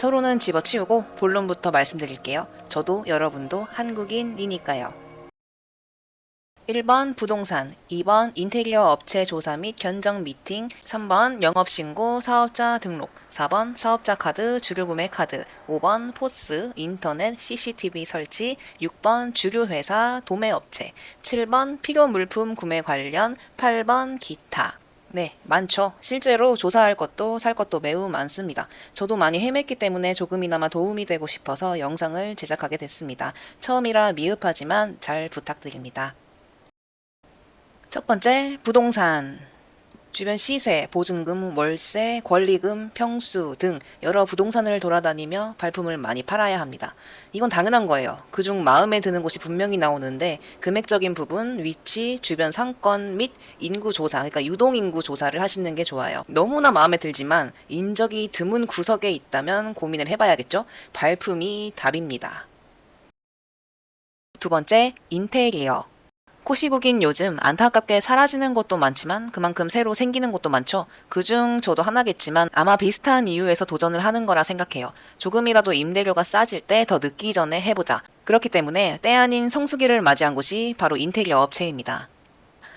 서로는 집어치우고 본론부터 말씀드릴게요. 저도 여러분도 한국인이니까요. 1번 부동산, 2번 인테리어 업체 조사 및 견적 미팅, 3번 영업신고 사업자 등록, 4번 사업자 카드 주류 구매 카드, 5번 포스 인터넷 CCTV 설치, 6번 주류 회사 도매 업체, 7번 필요 물품 구매 관련, 8번 기타. 네, 많죠. 실제로 조사할 것도 살 것도 매우 많습니다. 저도 많이 헤맸기 때문에 조금이나마 도움이 되고 싶어서 영상을 제작하게 됐습니다. 처음이라 미흡하지만 잘 부탁드립니다. 첫 번째, 부동산. 주변 시세, 보증금, 월세, 권리금, 평수 등 여러 부동산을 돌아다니며 발품을 많이 팔아야 합니다. 이건 당연한 거예요. 그중 마음에 드는 곳이 분명히 나오는데 금액적인 부분, 위치, 주변 상권 및 인구 조사, 그러니까 유동 인구 조사를 하시는 게 좋아요. 너무나 마음에 들지만 인적이 드문 구석에 있다면 고민을 해봐야겠죠? 발품이 답입니다. 두 번째, 인테리어. 코시국인 요즘 안타깝게 사라지는 곳도 많지만 그만큼 새로 생기는 곳도 많죠. 그중 저도 하나겠지만 아마 비슷한 이유에서 도전을 하는 거라 생각해요. 조금이라도 임대료가 싸질 때 더 늦기 전에 해보자. 그렇기 때문에 때 아닌 성수기를 맞이한 곳이 바로 인테리어 업체입니다.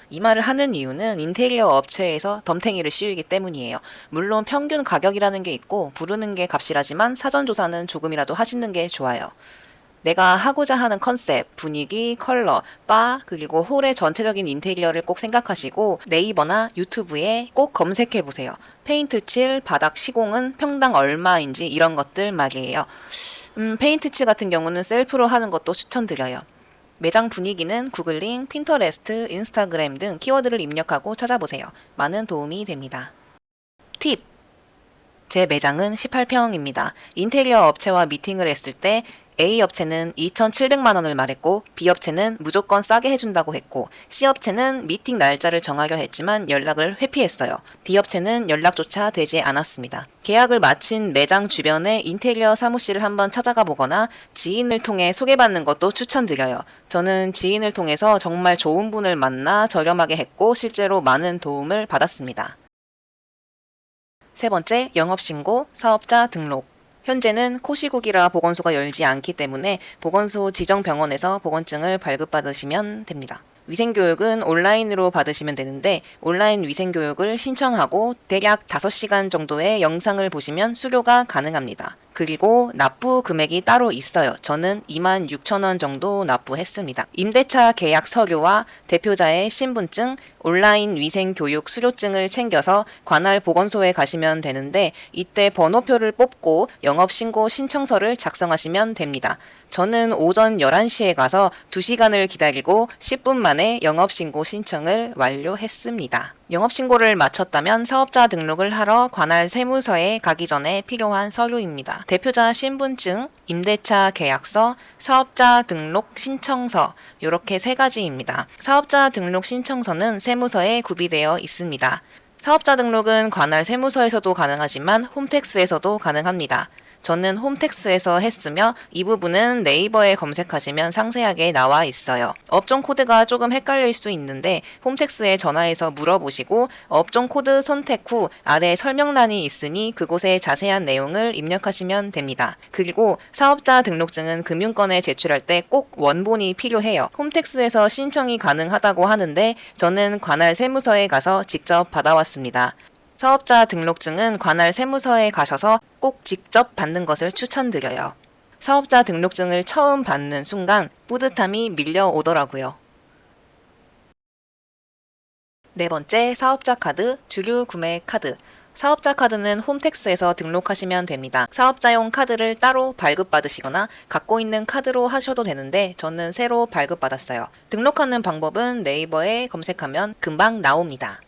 이 말을 하는 이유는 인테리어 업체에서 덤탱이를 씌우기 때문이에요. 물론 평균 가격이라는 게 있고 부르는 게 값이라지만 사전 조사는 조금이라도 하시는 게 좋아요. 내가 하고자 하는 컨셉, 분위기, 컬러, 바, 그리고 홀의 전체적인 인테리어를 꼭 생각하시고 네이버나 유튜브에 꼭 검색해 보세요. 페인트 칠, 바닥 시공은 평당 얼마인지 이런 것들 말이에요. 음, 페인트 칠 같은 경우는 셀프로 하는 것도 추천드려요. 매장 분위기는 구글링, 핀터레스트, 인스타그램 등 키워드를 입력하고 찾아보세요. 많은 도움이 됩니다. 팁! 제 매장은 18평입니다. 인테리어 업체와 미팅을 했을 때 A 업체는 2,700만 원을 말했고 B 업체는 무조건 싸게 해준다고 했고 C 업체는 미팅 날짜를 정하려 했지만 연락을 회피했어요. D 업체는 연락조차 되지 않았습니다. 계약을 마친 매장 주변에 인테리어 사무실을 한번 찾아가 보거나 지인을 통해 소개받는 것도 추천드려요. 저는 지인을 통해서 정말 좋은 분을 만나 저렴하게 했고 실제로 많은 도움을 받았습니다. 세 번째, 영업신고, 사업자 등록. 현재는 코시국이라 보건소가 열지 않기 때문에 보건소 지정 병원에서 보건증을 발급받으시면 됩니다. 위생교육은 온라인으로 받으시면 되는데 온라인 위생교육을 신청하고 대략 5시간 정도의 영상을 보시면 수료가 가능합니다. 그리고 납부 금액이 따로 있어요. 저는 2만 6천 원 정도 납부했습니다. 임대차 계약 서류와 대표자의 신분증, 온라인 위생 교육 수료증을 챙겨서 관할 보건소에 가시면 되는데 이때 번호표를 뽑고 영업 신고 신청서를 작성하시면 됩니다. 저는 오전 11시에 가서 2시간을 기다리고 10분 만에 영업 신고 신청을 완료했습니다. 영업신고를 마쳤다면 사업자 등록을 하러 관할 세무서에 가기 전에 필요한 서류입니다. 대표자 신분증, 임대차 계약서, 사업자 등록 신청서 이렇게 세 가지입니다. 사업자 등록 신청서는 세무서에 구비되어 있습니다. 사업자 등록은 관할 세무서에서도 가능하지만 홈택스에서도 가능합니다. 저는 홈택스에서 했으며 이 부분은 네이버에 검색하시면 상세하게 나와 있어요. 업종 코드가 조금 헷갈릴 수 있는데 홈택스에 전화해서 물어보시고 업종 코드 선택 후 아래 설명란이 있으니 그곳에 자세한 내용을 입력하시면 됩니다. 그리고 사업자 등록증은 금융권에 제출할 때 꼭 원본이 필요해요. 홈택스에서 신청이 가능하다고 하는데 저는 관할 세무서에 가서 직접 받아왔습니다. 사업자 등록증은 관할 세무서에 가셔서 꼭 직접 받는 것을 추천드려요. 사업자 등록증을 처음 받는 순간 뿌듯함이 밀려오더라고요. 네 번째, 사업자 카드, 주류 구매 카드. 사업자 카드는 홈택스에서 등록하시면 됩니다. 사업자용 카드를 따로 발급받으시거나 갖고 있는 카드로 하셔도 되는데 저는 새로 발급받았어요. 등록하는 방법은 네이버에 검색하면 금방 나옵니다.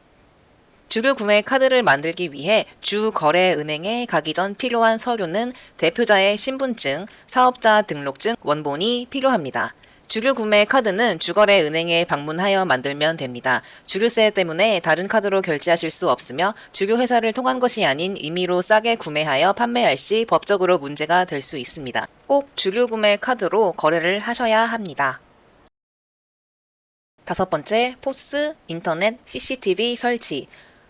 주류 구매 카드를 만들기 위해 주 거래 은행에 가기 전 필요한 서류는 대표자의 신분증, 사업자 등록증, 원본이 필요합니다. 주류 구매 카드는 주거래 은행에 방문하여 만들면 됩니다. 주류세 때문에 다른 카드로 결제하실 수 없으며 주류 회사를 통한 것이 아닌 임의로 싸게 구매하여 판매할 시 법적으로 문제가 될 수 있습니다. 꼭 주류 구매 카드로 거래를 하셔야 합니다. 다섯 번째, 포스, 인터넷, CCTV 설치.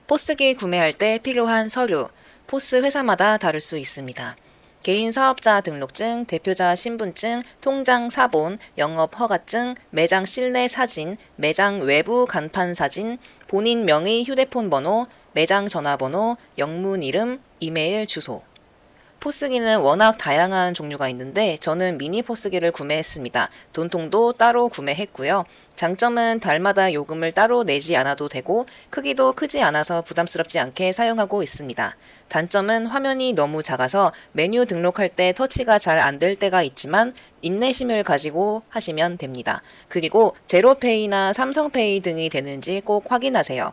포스기 구매할 때 필요한 서류. 포스 회사마다 다를 수 있습니다. 개인 사업자 등록증, 대표자 신분증, 통장 사본, 영업 허가증, 매장 실내 사진, 매장 외부 간판 사진, 본인 명의 휴대폰 번호, 매장 전화번호, 영문 이름, 이메일 주소. 포스기는 워낙 다양한 종류가 있는데 저는 미니 포스기를 구매했습니다. 돈통도 따로 구매했고요. 장점은 달마다 요금을 따로 내지 않아도 되고 크기도 크지 않아서 부담스럽지 않게 사용하고 있습니다. 단점은 화면이 너무 작아서 메뉴 등록할 때 터치가 잘 안 될 때가 있지만 인내심을 가지고 하시면 됩니다. 그리고 제로페이나 삼성페이 등이 되는지 꼭 확인하세요.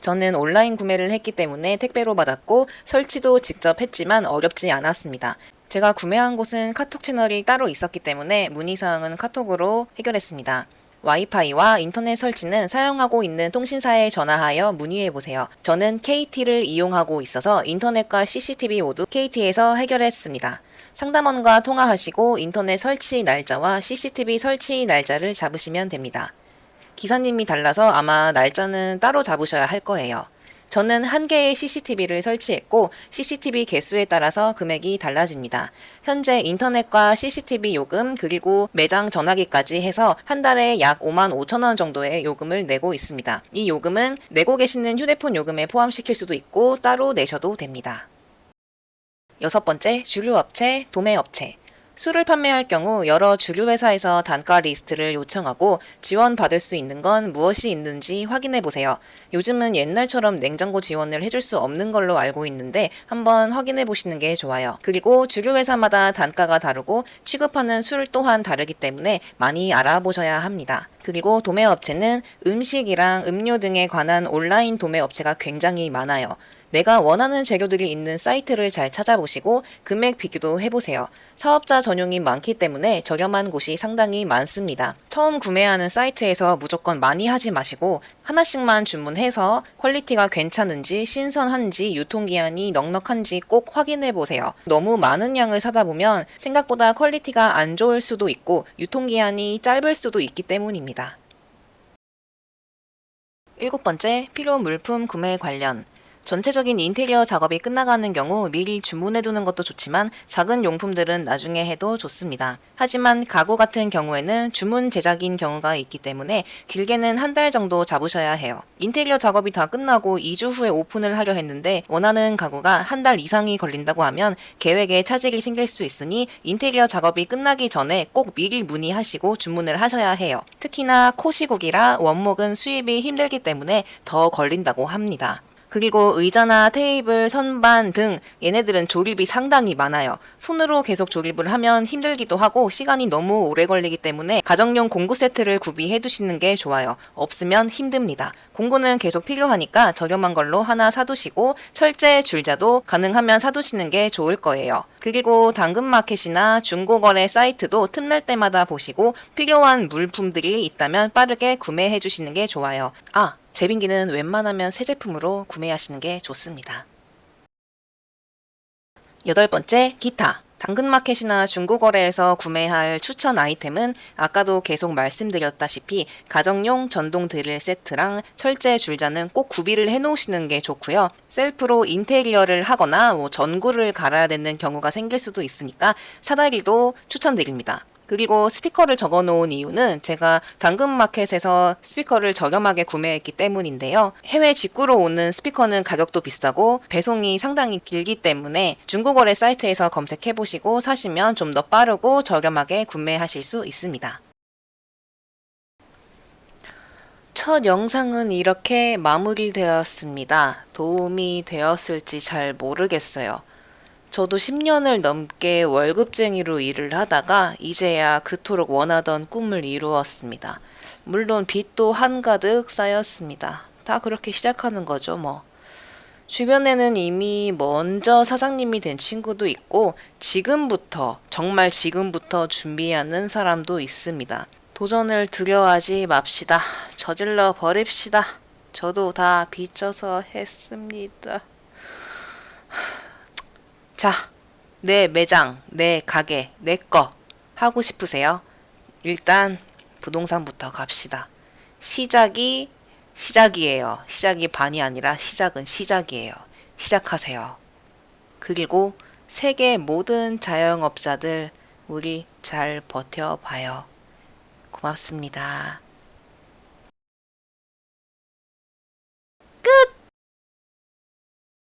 저는 온라인 구매를 했기 때문에 택배로 받았고 설치도 직접 했지만 어렵지 않았습니다. 제가 구매한 곳은 카톡 채널이 따로 있었기 때문에 문의사항은 카톡으로 해결했습니다. 와이파이와 인터넷 설치는 사용하고 있는 통신사에 전화하여 문의해 보세요. 저는 KT를 이용하고 있어서 인터넷과 CCTV 모두 KT에서 해결했습니다. 상담원과 통화하시고 인터넷 설치 날짜와 CCTV 설치 날짜를 잡으시면 됩니다. 기사님이 달라서 아마 날짜는 따로 잡으셔야 할 거예요. 저는 한 개의 CCTV를 설치했고 CCTV 개수에 따라서 금액이 달라집니다. 현재 인터넷과 CCTV 요금 그리고 매장 전화기까지 해서 한 달에 약 5만 5천 원 정도의 요금을 내고 있습니다. 이 요금은 내고 계시는 휴대폰 요금에 포함시킬 수도 있고 따로 내셔도 됩니다. 여섯 번째, 주류 업체, 도매 업체. 술을 판매할 경우 여러 주류 회사에서 단가 리스트를 요청하고 지원받을 수 있는 건 무엇이 있는지 확인해 보세요. 요즘은 옛날처럼 냉장고 지원을 해줄 수 없는 걸로 알고 있는데 한번 확인해 보시는 게 좋아요. 그리고 주류 회사마다 단가가 다르고 취급하는 술 또한 다르기 때문에 많이 알아보셔야 합니다. 그리고 도매업체는 음식이랑 음료 등에 관한 온라인 도매업체가 굉장히 많아요. 내가 원하는 재료들이 있는 사이트를 잘 찾아보시고 금액 비교도 해보세요. 사업자 전용이 많기 때문에 저렴한 곳이 상당히 많습니다. 처음 구매하는 사이트에서 무조건 많이 하지 마시고 하나씩만 주문해서 퀄리티가 괜찮은지 신선한지 유통기한이 넉넉한지 꼭 확인해 보세요. 너무 많은 양을 사다 보면 생각보다 퀄리티가 안 좋을 수도 있고 유통기한이 짧을 수도 있기 때문입니다. 일곱 번째, 필요 물품 구매 관련. 전체적인 인테리어 작업이 끝나가는 경우 미리 주문해두는 것도 좋지만 작은 용품들은 나중에 해도 좋습니다. 하지만 가구 같은 경우에는 주문 제작인 경우가 있기 때문에 길게는 한 달 정도 잡으셔야 해요. 인테리어 작업이 다 끝나고 2주 후에 오픈을 하려 했는데 원하는 가구가 한 달 이상이 걸린다고 하면 계획에 차질이 생길 수 있으니 인테리어 작업이 끝나기 전에 꼭 미리 문의하시고 주문을 하셔야 해요. 특히나 코시국이라 원목은 수입이 힘들기 때문에 더 걸린다고 합니다. 그리고 의자나 테이블, 선반 등 얘네들은 조립이 상당히 많아요. 손으로 계속 조립을 하면 힘들기도 하고 시간이 너무 오래 걸리기 때문에 가정용 공구 세트를 구비해 두시는 게 좋아요. 없으면 힘듭니다. 공구는 계속 필요하니까 저렴한 걸로 하나 사두시고 철제 줄자도 가능하면 사두시는 게 좋을 거예요. 그리고 당근마켓이나 중고거래 사이트도 틈날 때마다 보시고 필요한 물품들이 있다면 빠르게 구매해 주시는 게 좋아요. 아, 제빙기는 웬만하면 새 제품으로 구매하시는 게 좋습니다. 여덟 번째, 기타. 당근마켓이나 중고거래에서 구매할 추천 아이템은 아까도 계속 말씀드렸다시피 가정용 전동 드릴 세트랑 철제 줄자는 꼭 구비를 해 놓으시는 게 좋고요. 셀프로 인테리어를 하거나 뭐 전구를 갈아야 되는 경우가 생길 수도 있으니까 사다리도 추천드립니다. 그리고 스피커를 적어 놓은 이유는 제가 당근마켓에서 스피커를 저렴하게 구매했기 때문인데요. 해외 직구로 오는 스피커는 가격도 비싸고 배송이 상당히 길기 때문에 중고거래 사이트에서 검색해 보시고 사시면 좀 더 빠르고 저렴하게 구매하실 수 있습니다. 첫 영상은 이렇게 마무리되었습니다. 도움이 되었을지 잘 모르겠어요. 저도 10년을 넘게 월급쟁이로 일을 하다가 이제야 그토록 원하던 꿈을 이루었습니다. 물론 빚도 한가득 쌓였습니다. 다 그렇게 시작하는 거죠, 뭐. 주변에는 이미 먼저 사장님이 된 친구도 있고, 지금부터, 정말 지금부터 준비하는 사람도 있습니다. 도전을 두려워하지 맙시다. 저질러 버립시다. 저도 다 빚져서 했습니다. 자, 내 매장, 내 가게, 내 거 하고 싶으세요? 일단 부동산부터 갑시다. 시작이 시작이에요. 시작이 반이 아니라 시작은 시작이에요. 시작하세요. 그리고 세계 모든 자영업자들 우리 잘 버텨봐요. 고맙습니다. 끝!